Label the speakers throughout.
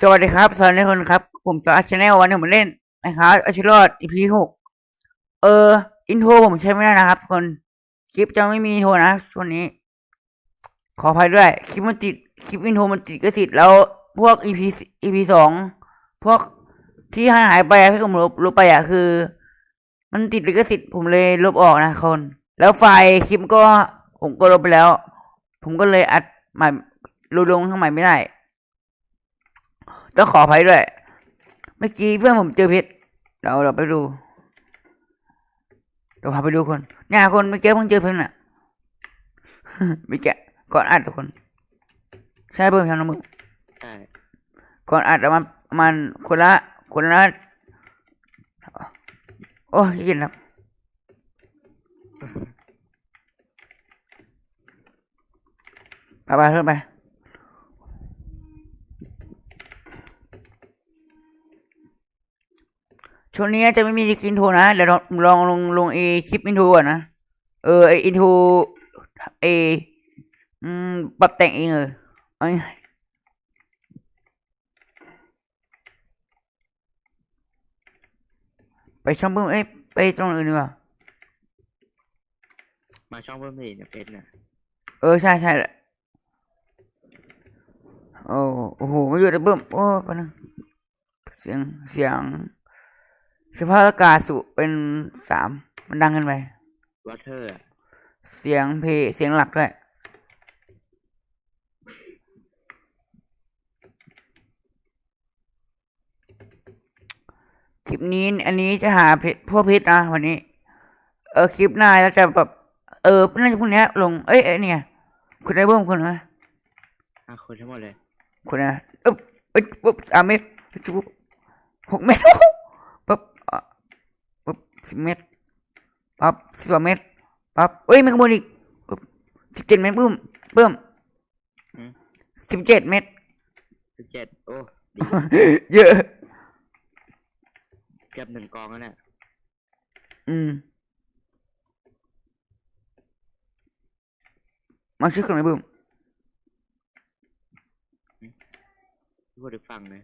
Speaker 1: สวัสดีครับสวัสดีคนครับ ผมจอร์ชาแนลวันนี้ผมเล่นนะครับอาชิรอด EP หกเออ อินโทรผมใช้ไม่ได้นะครับ คน คลิปจะไม่มีอินโทรนะช่วงนี้ ขออภัยด้วย คลิปมันติด คลิปอินโทรมันติดก็ติดแล้ว พวก EP EP สองพวกที่หายหายไปที่ผมลบลบไปอะคือ มันติดลิขสิทธิ์ผมเลยลบออกนะคน แล้วไฟล์คลิปก็ผมก็ลบไปแล้ว ผมก็เลยอัดใหม่รูลงข้งใหม่ไม่ได้ ต้องขออภัยด้วย เมื่อกี้เพื่อนผมเจอเพชรเราเราไปดูเราพาไปดูคนเนี่ยคนเมื่อกี้เพิ่งเจอเพชรน่ะเมื่อกี้ก่อนอัดทุกคน ใช่เพิ่มทำน้ำมือก่อนอัดประมาณประมาณคนละคนละโอ้ยย็นครับไปไปเพิ่มไป ช่วงนี้จะไม่มีอินโทรนะ เดี๋ยวลองลองลงลงเอคลิปอินโทรก่อนนะ เออไออินโทรเออืมปรับแต่งเองเออเอาง่ายไปช่องเพิ่มเอ้ยไปตรงอื่นดีกว่า
Speaker 2: มาช่องเพิ่มสิเนี่ยเพชรน่ะ
Speaker 1: เออใช่ใช่แหละโอ้โอ้โหไม่อยู่แต่เบิ่มโอ้ปะนึงเสียงเสียง สภาพอากาศสุเป็นสามมันดังเกันไป
Speaker 2: วอเทอร์อะ
Speaker 1: เสียงเพลงเสียงหลักด้วยคลิปนี้อันนี้จะหาเพจพวกเพจนะวันนี้ เออคลิปหน้าแล้วจะแบบเออน่าจะพรุ่งนี้ลงเอ้ยเอ้ยเนี่ยคุณได้เบิ้มคุณไหม
Speaker 2: ห้าคนทั้งหมดเลย
Speaker 1: คุณนะเอ๊บเอ้ยปุ๊บสามเมตรปุ๊บหกเมตรปุ๊บอะปุ๊บ สิบเมตรปั๊บสิบสองเมตรปั๊บเอ้ยไม่ขโมยอีกปุ๊บสิบเจ็ดเมตรปุ้มเพิ่ม
Speaker 2: อืม
Speaker 1: สิบเจ็ดเมตร
Speaker 2: สิบเจ็ดโอ้ดี
Speaker 1: เยอะ
Speaker 2: เกือบหนึ่งกองแล้วเนี่ย
Speaker 1: อืมมาชื่อคนไหนบุ้ม
Speaker 2: พูดถึงฟังนะ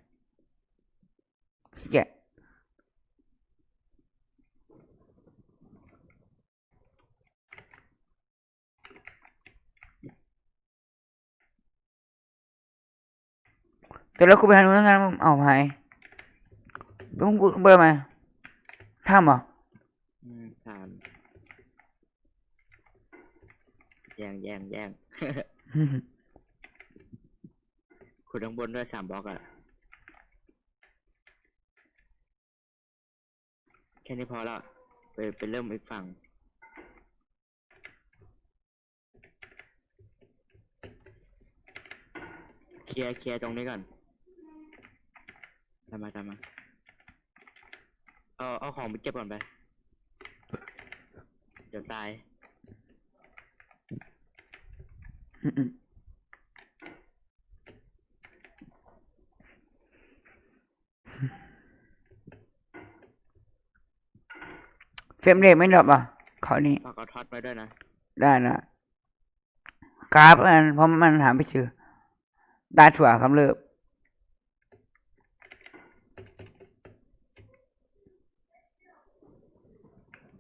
Speaker 1: แก แต่แล้วกูไปทางนู้นแล้วกันบุ้มเอาไปบุ้มกูเบอร์มาทำเหรอ
Speaker 2: อืมถามแย่งแย่งแย่งขุดข้างบนด้วยสามบล็อกอะแค่นี้พอแล้วไปไปเริ่มอีกฝั่งเคลียร์เคลียร์ตรงนี้ก่อน ตามมาตามมา เอาเอาของไปเก็บก่อนไป เดี๋ยวตาย
Speaker 1: เฟรมเรทไม่ดรอปอะเขาวนี้
Speaker 2: ฝากเอาท็อตไว้ด้วยนะ
Speaker 1: ได้นะกราฟมันเพราะมันหาไม่เจอดาถั่วคำเลิบ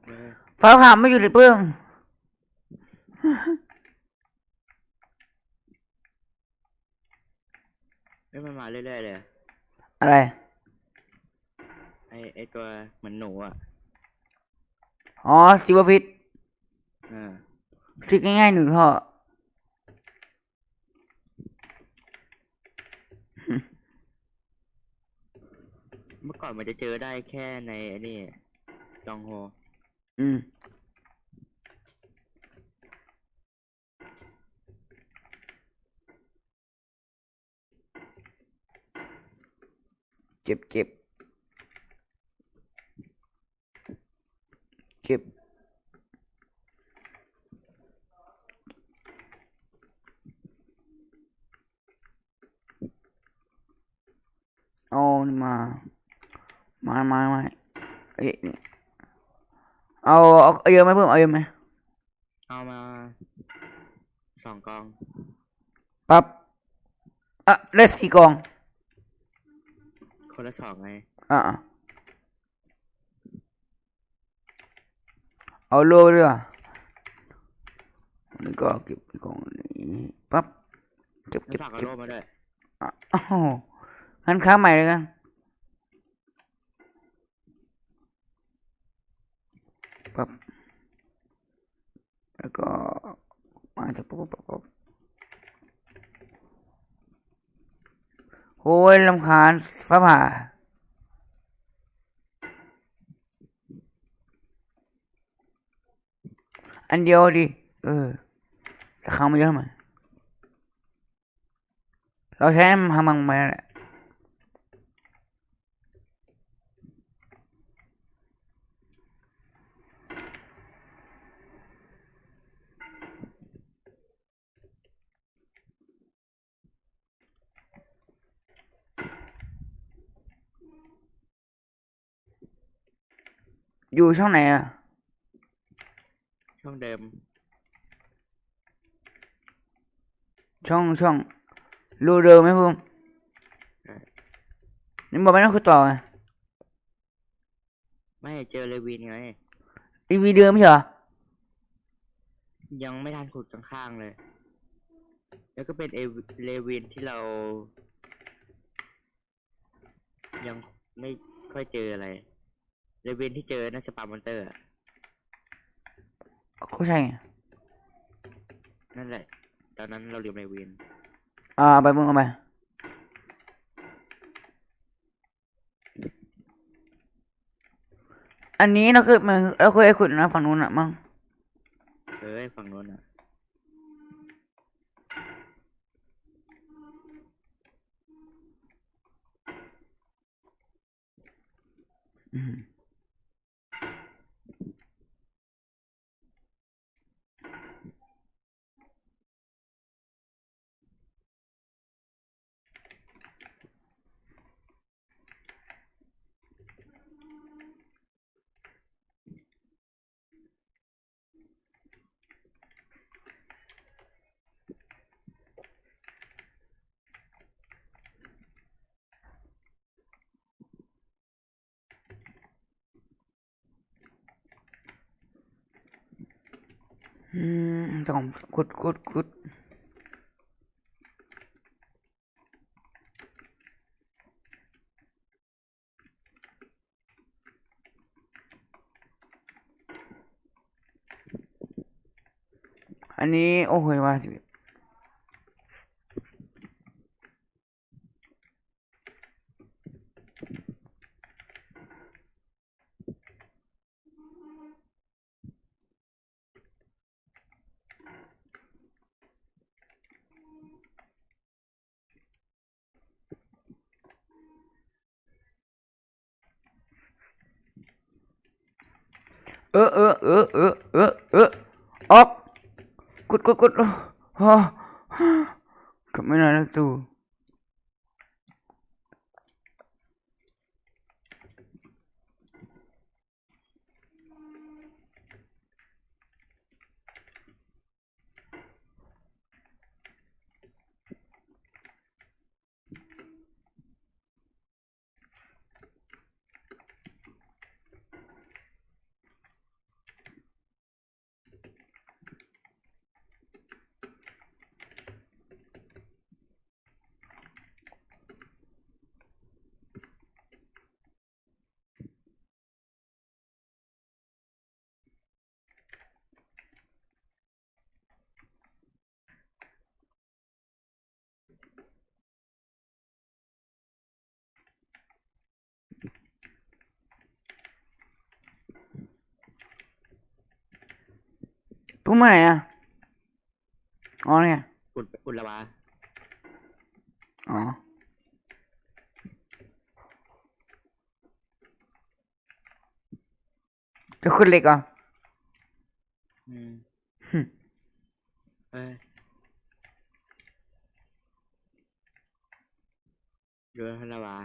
Speaker 2: เออ
Speaker 1: ฟ้าผ่าไม่อยู่เลยเปื้อง
Speaker 2: เอ้ยมันมาเรื่อยๆเลยอะ
Speaker 1: อะไร
Speaker 2: ไอไอตัวเหมือนหนูอะ
Speaker 1: อ๋อซิวฟิต
Speaker 2: เออ
Speaker 1: ทริกง่ายๆหนึ่งท่อ
Speaker 2: เมื่อก่อนมันจะเจอได้แค่ในไอ้นี่จองโฮ
Speaker 1: อืมเก็บเก็บเก็บ เอานี่มามามามาเอ้ยนี่เอาเอาเอาเยอะไหมเพิ่มเอาเยอะไหม
Speaker 2: เอามาสองกอง
Speaker 1: ปั๊บอะได้สี่กล่อง
Speaker 2: คนละสองไง
Speaker 1: อะอะเอาโลด้วยว่ะอันนี่ก็เก็บไว้กล่องนี้ปั๊บเก็บ
Speaker 2: ไม่
Speaker 1: เก็บ
Speaker 2: ฝากเอา
Speaker 1: เก็บ
Speaker 2: โล่มาด้วย
Speaker 1: อะอ้าวงั้นค้าใหม่เลยกัน แล้วก็มาจากปั๊บปั๊บปั๊บโอ้ยลำคาญฟ้าผ่าอันเดียวดิเออแต่ครั้งไม่เยอะทำไมเราใช้ทำมังไปแหละ อยู่ช่องไหนอะ
Speaker 2: ช่องเดิม
Speaker 1: ช่องช่องรูเดิมไหมพุ่ม
Speaker 2: ใช่
Speaker 1: นี่บอกไม่ต้องคือต่อไง
Speaker 2: ไม่เจอเลวินไง
Speaker 1: อีวีเดิมไม่ใช่เหรอ
Speaker 2: ยังไม่ทันขุดข้างๆเลย แล้วก็เป็นเอวเลวินที่เรา ยังไม่ค่อยเจออะไร เลวินที่เจอน่าจะปามมอนเตอร์อะ
Speaker 1: ก็ใช่ไง
Speaker 2: นั่นแหละ ตอนนั้นเราเรียนเลวิน
Speaker 1: อ่าไปมึงเอาไปอันนี้เราเคยมันเราเคยไอ้ขุดนะฝั่งนู้นอะมั้ง
Speaker 2: เอ้ยฝั่งโน้นอะ
Speaker 1: อืมอื สองขุดขุดขุดอันนี้ โอ้โหว่าสิ เออเออเออเออออกกดกดกดฮ่าก็ไม่นานแล้ วตู่พุ่งมาไหนอะอ๋อเนี่ย
Speaker 2: อุดอุดละวา
Speaker 1: อ๋อจะขึ้นเหล็กเหรอะ
Speaker 2: อืม
Speaker 1: หึ
Speaker 2: เอ้ยเรือละวา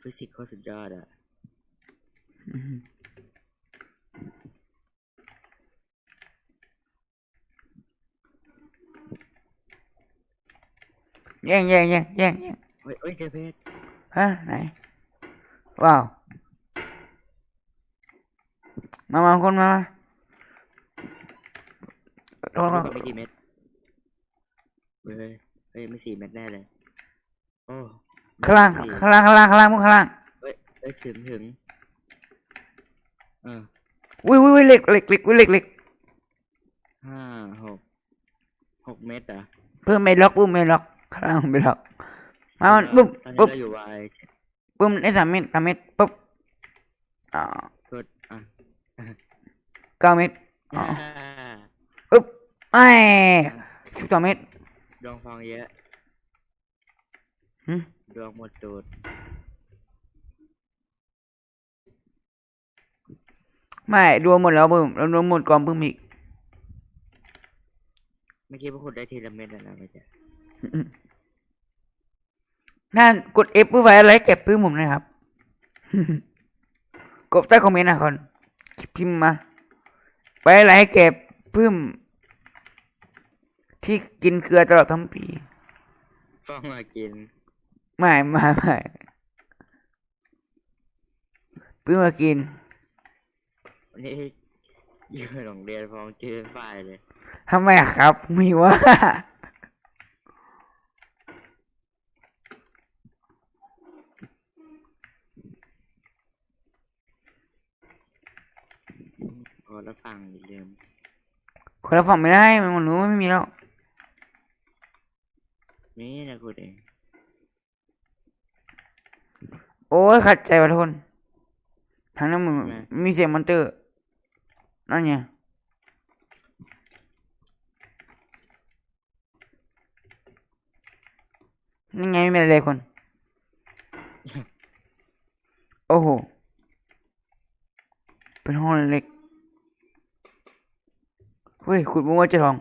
Speaker 2: ฟิสิกส์โคตรสุดยอดอะ
Speaker 1: แย่งแย่งแย่งแย่งแย่ง
Speaker 2: เฮ้ยเฮ้ยเจอเพชร
Speaker 1: ฮะไหนว้าวมามาคนมามาโทษ
Speaker 2: ดู
Speaker 1: ครับ
Speaker 2: ก่อนไม่กี่เม็ดเฮ้ยเฮ้ยเฮ้ยไม่สี่เม็ดแน่เลยโอ้
Speaker 1: ข้างล่าง
Speaker 2: สี่
Speaker 1: ข้างล่างข้างล่างข้างล่างพวกข้างล่าง
Speaker 2: เฮ้ยเฮ้ยถึงถึงเออ
Speaker 1: อุ้ยอุ้ยอุ้ยเหล็กเหล็กเหล็กอุ้ยเหล็กเหล็ก
Speaker 2: ห้าหกหกเม็ดเหรอะ
Speaker 1: เพิ่มเมล็อกปุ๊บเมล็อก ข้างล่างเมล็อกมามันปุ๊บ
Speaker 2: ตอนนี้
Speaker 1: ปุ๊บ
Speaker 2: เราอยู่วาย
Speaker 1: ปุ๊บได้สามเม็ดสามเม็ดปุ๊บอ่าก
Speaker 2: ดอะ
Speaker 1: เก้าเม็ดอ๋อปุ๊บไอ้สิบสองเม็ด
Speaker 2: ดวงฟองเยอะ
Speaker 1: หึ
Speaker 2: ดวงหมดตูด
Speaker 1: ไม่รวมหมดแล้วปุ๊บเรารวมหมดก่อนปุ๊บอีก
Speaker 2: ไม่คิดว่าคุณได้ทีละเม็ดแล้วนะไม่ใช่
Speaker 1: นั่นกด F เพื่อไว้อะไรเก็บปื้มผมนะครับ กดใต้คอมเมนต์นะคนพิมพ์มา ไว้อะไรเก็บปื้ม ที่กินเกลือตลอดทั้งปี
Speaker 2: ฟองมากิน
Speaker 1: ไม่ไม่ไม่ปื้มมากิน
Speaker 2: วันนี้อยู่โรงเรียนฟองเจอฝ่ายเลย
Speaker 1: ทำไมอะครับมีว่า
Speaker 2: พอแล้วฟังอย่าลืม
Speaker 1: คนละฝั่งไม่ได้ มันรู้ว่าไม่มีแล้ว
Speaker 2: นี่นะคุณเอง
Speaker 1: โอ้ยขัดใจว่ะทุกคนทางนั้นมันมีเสียงมอนเตอร์ นั่นไงนี่ไงไม่มีอะไรเลยคน โอ้โห เป็นห้องเล็ก เฮ้ยขุดมุกว่าเจะทอง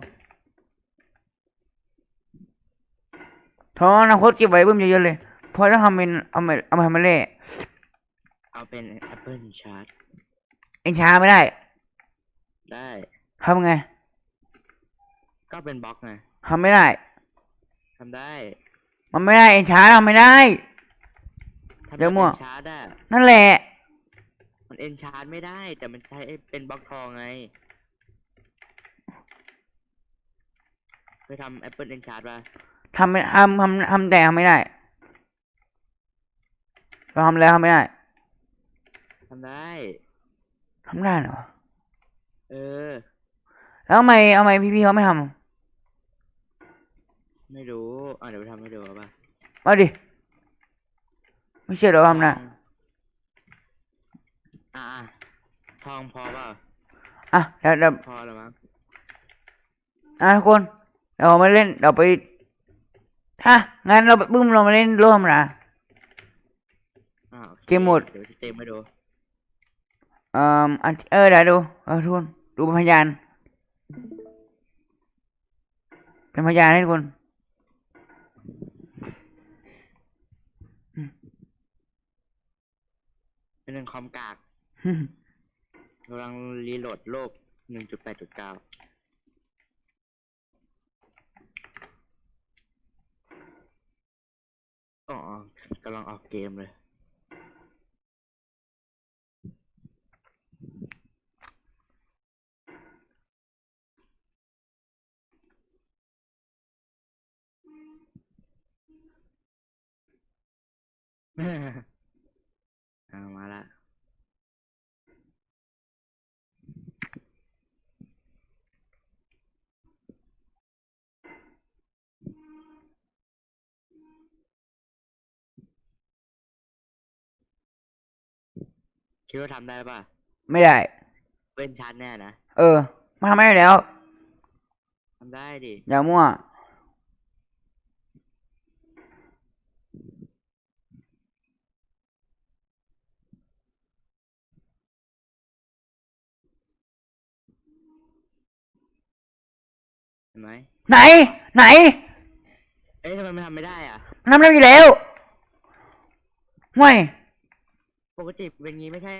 Speaker 1: ทองอนาคตเก็บไว้เบิ่มเยอะๆเลยเพราะต้องทำเป็นเอามาเอามาทำมาเล่
Speaker 2: เอาเป็นแอปเปิลชาร์ต
Speaker 1: เอ็นช้าไม่ได้
Speaker 2: ได้
Speaker 1: ทำไง
Speaker 2: ก็เป็นบล็อกไง
Speaker 1: ทำไม่ได้
Speaker 2: ทำได้
Speaker 1: มันไม่ได้เอ็นช้าทำไม่ได้
Speaker 2: ทำ
Speaker 1: เดี๋ยวมั่ว
Speaker 2: ชาร์ตอะ
Speaker 1: นั่นแหละ
Speaker 2: มันเอ็นชาร์ตไม่ได้ แต่มันใช้เป็นบล็อกทองไง เคยทำแอปเปิลเอ็นชาร์ตป่ะ
Speaker 1: ทำไม่ทำทำทำแต่ทำไม่ได้เราทำแล้วทำไม่ได้
Speaker 2: ทำได้
Speaker 1: ทำได้เหรอ
Speaker 2: เออ
Speaker 1: แล้วทำไมทำไมพี่ๆเขาไม่ท
Speaker 2: ไม่รู้อะเดี๋ยวไปทำให้ดูเอาป่ะำ
Speaker 1: มาดิ ไม่เชื่อเราทำนะ
Speaker 2: อะอะทองพอเปล่า
Speaker 1: อะเดี๋ยวเดี๋ยว
Speaker 2: พอแล้วมั้ง
Speaker 1: อะทุกคน เราไม่เล่นเราไปฮะงั้นเราไปบึ้มเรามาเล่นร่วมนะเกมหมด
Speaker 2: เดี๋ยวสเตมมาดู
Speaker 1: เอ่ออัเออเดี๋ยวดูเออทุกคนดูพยาน เป็นพยานให้ทุกคน
Speaker 2: เป็นเรื่งคอมกากกำลังรีโหลดโลกหนึ่งจุดแปดจุดเก้า อ๋อกำลังออกเกมเลย มาละ คิดว่าทำได้ป่ะ
Speaker 1: ไม่ได้
Speaker 2: เว้นชันแน่นะ
Speaker 1: เออมาทำไม่ได้แล้ว
Speaker 2: ทำได้ดิ
Speaker 1: อย่ามั่ว
Speaker 2: เห็นไหม
Speaker 1: ไหน ไหน
Speaker 2: เอ๊ะทำไมมันทำไม่ได้อะ
Speaker 1: มันทำได้อยู่แล้วห่วย
Speaker 2: ปกติเป็นงี้ไม่ใช่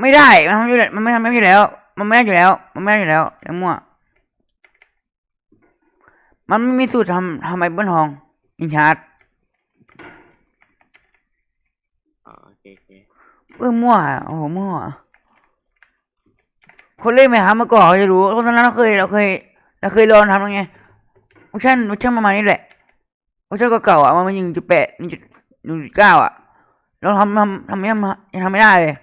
Speaker 1: ไม่ได้ มันทำอยู่แล้วมันไม่ทำไม่ได้อยู่แล้ว มันไม่ได้อยู่แล้ว มันไม่ได้อยู่แล้วอย่ามั่ว มันไม่มีสูตรทำทำไอ้เบิ้ลทอง อินชาร์ด
Speaker 2: อ๋อโอเคโอเค
Speaker 1: เออมั่วอะโอ้โหมั่วอะคนเล่นไหมครับเมื่อก่อนเขาจะรู้ตอนนั้นเราเคยเราเคยเราเคยลองทำแล้วไงเวอร์ชันเวอร์ชันประมาณนี้แหละเวอร์ชันเก่าๆอะมันมันยิงจุดแปดยิงจุดหนึ่งจุดเก้าอะ เราทำทำทำไม่ได้ยังทำไม่ได้เลย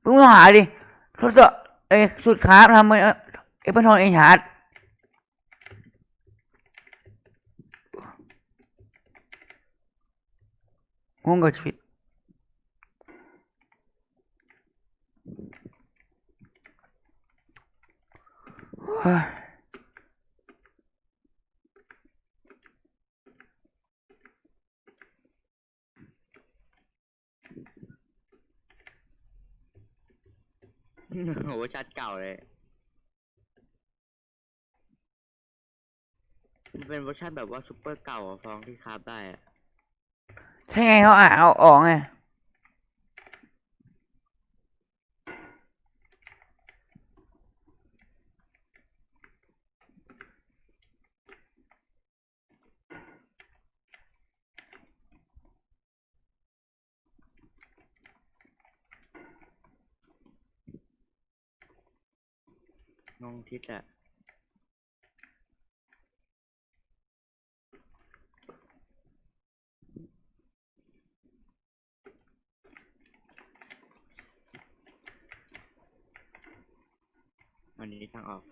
Speaker 1: เพิ่งต้องหาดิทดสอบเอ้ยสุดครับทำเป็นเอเปิลทองเอชาร์ดงงกับชีวิตเฮ้ย
Speaker 2: โหชัดเก่าเลย มันเป็นเวอร์ชันแบบว่าซุปเปอร์เก่าอะฟองที่คราฟได้อะ
Speaker 1: ใช่ไงเขาอ่านเอาออกไง
Speaker 2: น้องทิศอะวันนี้ทางออก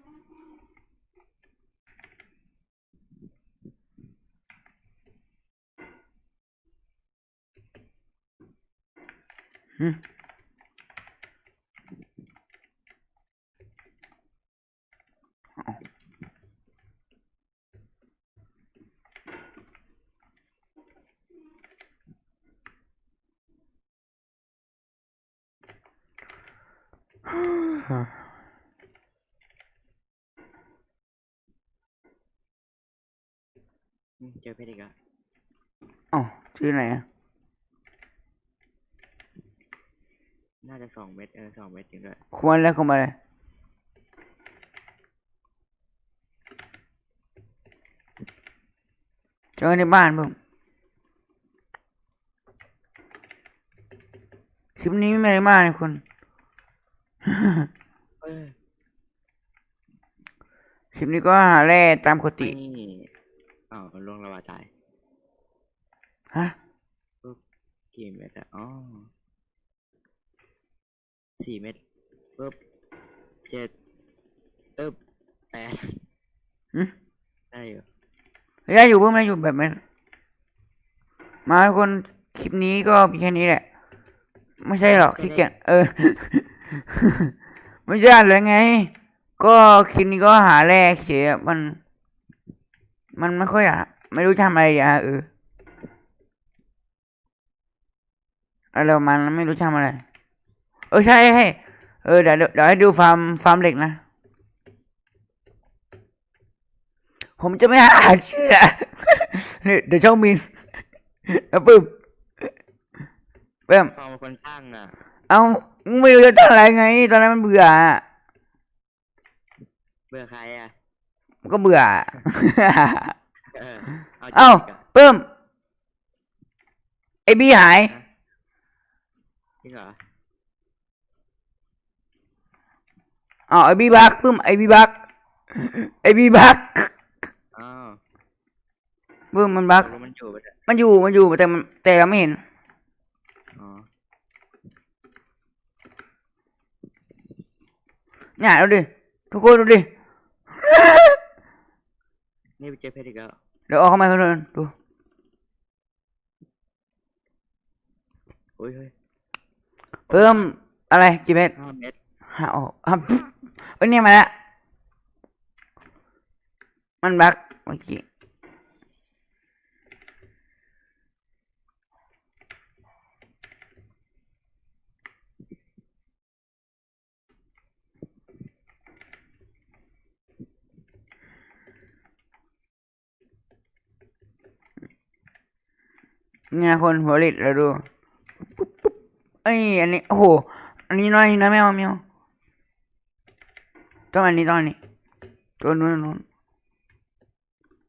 Speaker 1: หึ เจ
Speaker 2: อเพชรอีกแล้ว
Speaker 1: เอ้าชื่อไหนอะ
Speaker 2: น่าจะสองเม็ดเออสองเม็ดจริงด้วย
Speaker 1: คุมาเลยคุมาเลยเจอในบ้านเพิ่มคลิปนี้ไม่ได้มากนะคุณ
Speaker 2: เออ
Speaker 1: คลิปนี้ก็หาแร่ตามปกติ
Speaker 2: นี่ อ้าวลวงระบาตาย
Speaker 1: ฮะ
Speaker 2: กี่เม็ดอะอ๋อสี่เม็ดปึ๊บเจ็ดปึ๊บแปด
Speaker 1: หึ
Speaker 2: ได้อยู่
Speaker 1: ได้อยู่เพิ่มได้อยู่แบบไม่มาทุกคนคลิปนี้ก็มีแค่นี้แหละ ไม่ใช่หรอกขี้เกียจเออ ไม่ใช่เลยไง ก็คลิปนี้ก็หาแรกเฉยอะมัน มันไม่ค่อยอะ ไม่รู้ทำอะไรอะเอออะไรประมันไม่รู้ทำอะไร เออใช่ใช่เออเดี๋ยวเดี๋ยวเดี๋ยวให้ดูฟาร์มฟาร์มเหล็กนะ ผมจะไม่อ่านชื่ออะเนี่ยเดี๋ยวช่องมินแล้วปึ๊บเปิ้ม
Speaker 2: ฟองเป็นคนตั้งอะ
Speaker 1: เอามึงไม่รู้จะตั้งอะไรไง ตอนนั้นมันเบื่ออะ
Speaker 2: เบื่อใครอะ
Speaker 1: มันก็เบื่อ
Speaker 2: เออเอา
Speaker 1: เอ้า
Speaker 2: จริงๆอะ
Speaker 1: เปิ้มไอบี้หาย
Speaker 2: จริงเหรอ
Speaker 1: อ๋อไอบี้บักปึ้มไอบี้บักไอบี้บัก
Speaker 2: อ้าว
Speaker 1: ปึ้มมันบัก
Speaker 2: ตกลงมันอยู่ปะเนี่ย
Speaker 1: มันอยู่มันอยู่แต่มันแต่เราไม่เห็น
Speaker 2: อ๋อ
Speaker 1: เนี่ยดูดิ ทุกคนดูดิ
Speaker 2: นี่ไปเจอเพชรอีกแล้ว
Speaker 1: เดี๋ยวออกเข้ามาคนเดินดู
Speaker 2: โอ้ยเฮ้ย
Speaker 1: เพิ่มอะไรกี่เม็ด
Speaker 2: ห้าเม็ด
Speaker 1: หาออกอะปุ๊บเอ้ยเนี่ยมาแล้วมันบักเมื่อกี้ เนี่ยคนหัวลิดเราดูปุ๊บปุ๊บเอ้ยอันนี้โอ้โหอันนี้น้อยนะไม่เอาไม่เอาต้องอันนี้ต้องอันนี้ตัวนู้นนู้น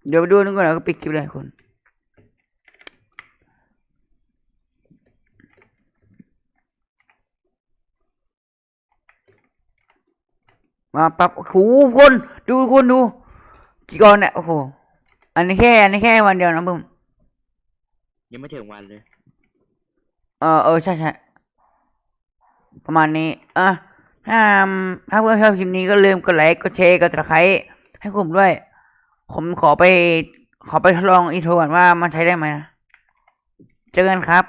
Speaker 1: เดี๋ยวไปดูนึกก่อนแล้วก็ปิดคลิปเลยคุณมาปรับโอ้โหคน ดูคนดู กี่กอนเนี่ยโอ้โห อันนี้แค่ อันนี้แค่วันเดียวนะบึ้ม
Speaker 2: ยังไม่ถึงวันเลย
Speaker 1: เออเออใช่ใช่ประมาณนี้ อะถ้าถ้าเพื่อนชอบคลิปนี้ก็ลืมกดไลค์กดแชร์กดติดตามให้ผมด้วย ผมขอไป ขอไปทดลองอีโทรก่อนว่ามันใช้ได้ไหมเจอกันครับ